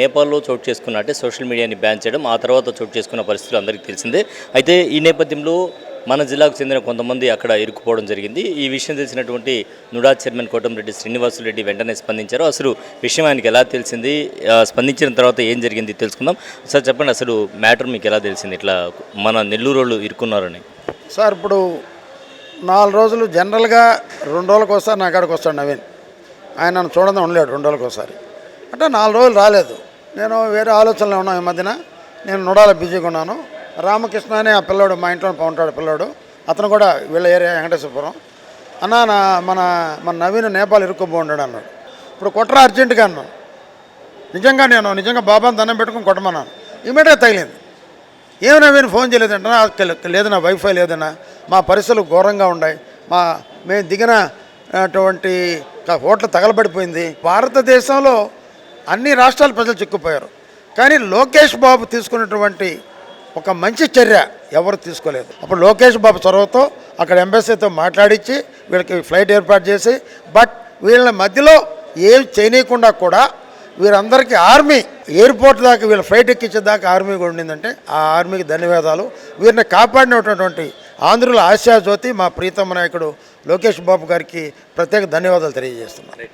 నేపాల్లో చోటు చేసుకున్నట్టే సోషల్ మీడియాని బ్యాన్ చేయడం ఆ తర్వాత చోటు చేసుకున్న పరిస్థితులు అందరికీ తెలిసిందే. అయితే ఈ నేపథ్యంలో మన జిల్లాకు చెందిన కొంతమంది అక్కడ ఇరుక్కుపోవడం జరిగింది. ఈ విషయం తెలిసినటువంటి నుడా చైర్మన్ కోటంరెడ్డి శ్రీనివాసులరెడ్డి వెంటనే స్పందించారు. అసలు విషయం ఆయనకి ఎలా తెలిసింది? స్పందించిన తర్వాత ఏం జరిగింది తెలుసుకుందాం. సార్ చెప్పండి అసలు మ్యాటర్ మీకు ఎలా తెలిసింది? ఇట్లా మన నెల్లూరు వాళ్ళు ఇరుక్కున్నారని. సార్ ఇప్పుడు నాలుగు రోజులు జనరల్గా రెండు రోజులకు ఒకసారి నా కాడికి వస్తాడు నవీన్. ఆయన నన్ను చూడడం ఉండలేడు రెండు రోజులకు ఒకసారి. అంటే నాలుగు రోజులు రాలేదు. నేను వేరే ఆలోచనలో ఉన్నాను ఈ మధ్యన? నేను నుడాల బిజీగా ఉన్నాను. రామకృష్ణ అనే ఆ పిల్లోడు మా ఇంట్లో ఉంటాడు పిల్లోడు. అతను కూడా వీళ్ళ ఏరియా వెంకటేశ్వరపురం. అన్న నా మన మన నవీన్ నేపాల్ ఇరుక్కుపోండాడు అన్నాడు. ఇప్పుడు కొట్టరా అర్జెంటుగా అన్నాను నిజంగా నేను నిజంగా బాబాను దండం పెట్టుకుని కొట్టమన్నాను. ఇమీడియట్గా తగిలింది. ఏమి నవీన్ ఫోన్ చేయలేదంటే లేదన్నా లేదు నా వైఫై లేదన్నా మా పరిస్థితులు ఘోరంగా ఉన్నాయి. మా మేము దిగిన అటువంటి హోటల్ తగలబడిపోయింది. భారతదేశంలో అన్ని రాష్ట్రాల ప్రజలు చిక్కుపోయారు. కానీ లోకేష్ బాబు తీసుకున్నటువంటి ఒక మంచి చర్య ఎవరు తీసుకోలేదు. అప్పుడు లోకేష్ బాబు చొరవతో అక్కడ ఎంబసీతో మాట్లాడించి వీళ్ళకి ఫ్లైట్ ఏర్పాటు చేసి బట్ వీళ్ళ మధ్యలో ఏం చేయనీయకుండా కూడా వీరందరికీ ఆర్మీ ఎయిర్పోర్ట్ దాకా వీళ్ళ ఫ్లైట్ ఎక్కించేదాకా ఆర్మీ కూడా ఉండిందంటే ఆ ఆర్మీకి ధన్యవాదాలు. వీరిని కాపాడినటువంటి ఆంధ్రుల ఆశాజ్యోతి మా ప్రీతమ నాయకుడు లోకేష్ బాబు గారికి ప్రత్యేక ధన్యవాదాలు తెలియజేస్తున్నాను.